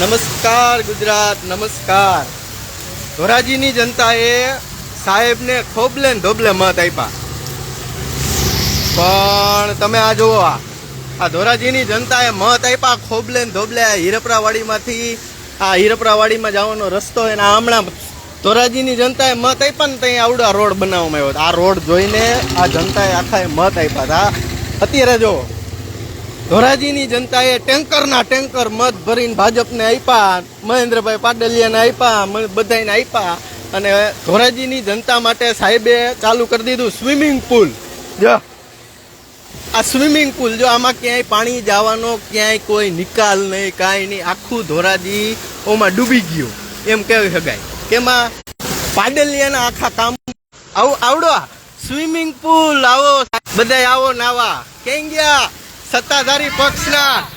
નમસ્કાર ગુજરાત, નમસ્કાર. ધોરાજીની જનતાએ સાહેબને ખોબલે ને ધોબલે મત આપ્યા. પણ તમે આ જુઓ, આ આ ધોરાજીની જનતાએ મત આપ્યા, ખોબલે ને ધોબલે હીરપરાવાડીમાંથી આ હીરપરાવાડીમાં જવાનો રસ્તો એના હમણાં ધોરાજીની જનતાએ મત આપ્યા ને ત્યાં આવડો રોડ બનાવવામાં આવ્યો આ રોડ જોઈને આ જનતાએ આખાએ મત આપ્યા હતા. અત્યારે જો ધોરાજીની જનતાએ ટેન્કરના ટેન્કર મત ભરીને ભાજપને આપ્યા મહેન્દ્રભાઈ પાડલિયાને આપ્યા બધાને આપ્યા. અને ધોરાજીની જનતા માટે સાહેબે ચાલુ કરી દીધું સ્વિમિંગ પુલ. જો. આ સ્વિમિંગ પુલ જો આમાં ક્યાંય પાણી જવાનો ક્યાંય કોઈ નિકાલ નહીં કાંઈ નહીં. આખું ધોરાજી ઓમાં ડૂબી ગયું. એમ કહેવી શકાય. કેમાં? પાડલિયાના આખા કામ આવો આવડો સ્વિમિંગ પુલ આવો. બધાય આવો નાવા ક્યાં ગયા? સત્તાધારી પક્ષના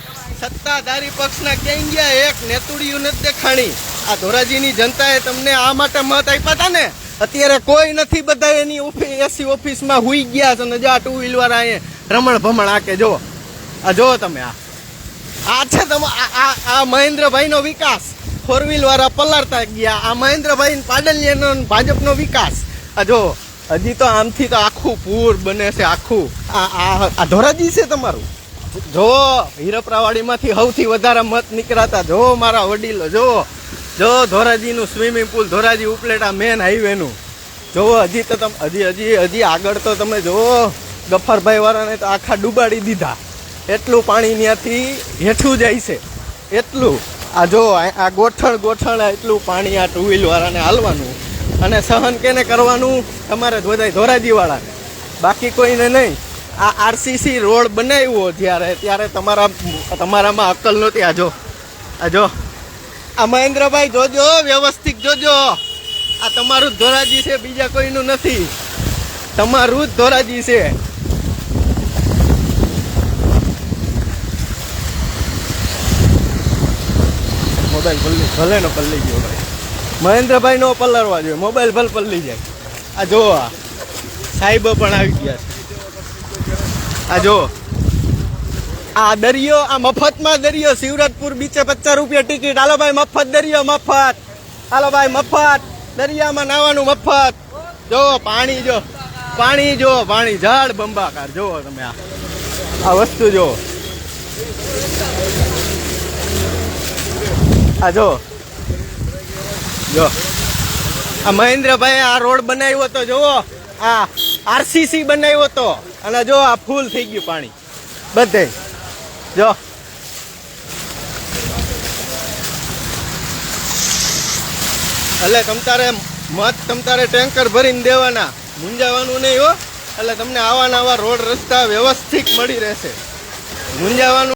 સત્તાધારી પક્ષના ક્યાં ગયા? એક નેતુડિયું નથી દેખાણી. આ ધોરાજીની જનતાએ તમને આ માટે મત આપ્યા હતા ને? અત્યારે કોઈ નથી બધા એની ઓફિસ એસી ઓફિસમાં હુઈ ગયા છે ને ટુ વ્હીલ વાળા અહીંયા રમણ ભમણ આકે જો. આ જો તમે આ. આ છે તમે, આ, આ- આ મહેન્દ્રભાઈનો વિકાસ. ફોર વ્હીલ વાળા પલાળતા ગયા. આ મહેન્દ્રભાઈ પાડલિયાનો ભાજપનો વિકાસ. આ જો, હજી તો આમથી તો આખું પૂર બને છે, આખું. આ આ આ ધોરાજી છે તમારું? જો હીરપરાવાડીમાંથી સૌથી વધારે મત નીકળાતા જો મારા વડીલો, જો જો ધોરાજીનું swimming pool, Dhoraji Upleta main હાઈવેનું. જોવો હજી તો તમે, હજી હજી હજી આગળ તો તમે જો ગફારભાઈ વાળાને તો આખા ડૂબાડી દીધા. એટલું પાણી ત્યાંથી હેઠું જાય છે. એટલું. આ જો, આ ગોઠણ ગોઠણ એટલું પાણી આ ટુ વ્હીલવાળાને હાલવાનું. અને સહન કેને કરવાનું? તમારે બધા બધાય ધોરાજી વાળાને બાકી કોઈને નહીં. આ આરસીસી રોડ બનાવ્યો જ્યારે, ત્યારે તમારા, તમારામાં અક્કલ નહોતી. આ જો આ જો. આ મહેન્દ્રભાઈ, જોજો, વ્યવસ્થિત જોજો. આ તમારું જ ધોરાજી છે, બીજા કોઈનું નથી. તમારું જ ધોરાજી છે. મોબાઈલ પલ્લી ભલે નો પલ્લી ગયો ભાઈ. મહેન્દ્રભાઈ નો પલરવા જોઈએ, મોબાઈલ ભલે પલ્લી જાય. આ જો આ. સાહેબો પણ આવી ગયા છે. આ જો. આ દરિયો, આ મફતમાં દરિયો, શિવરાજપુર બીચે પચાસ રૂપિયા ટિકિટ. હાલો ભાઈ, મફત દરિયો, મફત. હાલો ભાઈ, મફત. દરિયામાં નાવાનું મફત. જો, પાણી જો. પાણી જો, પાણી. ઝાડ બંબાકાર. જુઓ તમે આ. આ વસ્તુ જો. આ જો. જો. આ મહેન્દ્રભાઈ આ રોડ બનાવ્યો તો જુઓ. આ આરસીસી બનાવ્યો તો. અને જો આ ફૂલ થઈ ગયું પાણી. બધે. જો. એટલે તમ તારે મત તમ તારે ટેન્કર ભરીને દેવાના. મૂંઝાવાનું નહીં હો. એટલે તમને આવા નવા રોડ રસ્તા વ્યવસ્થિત મળી રહેશે. મૂંઝાવાનું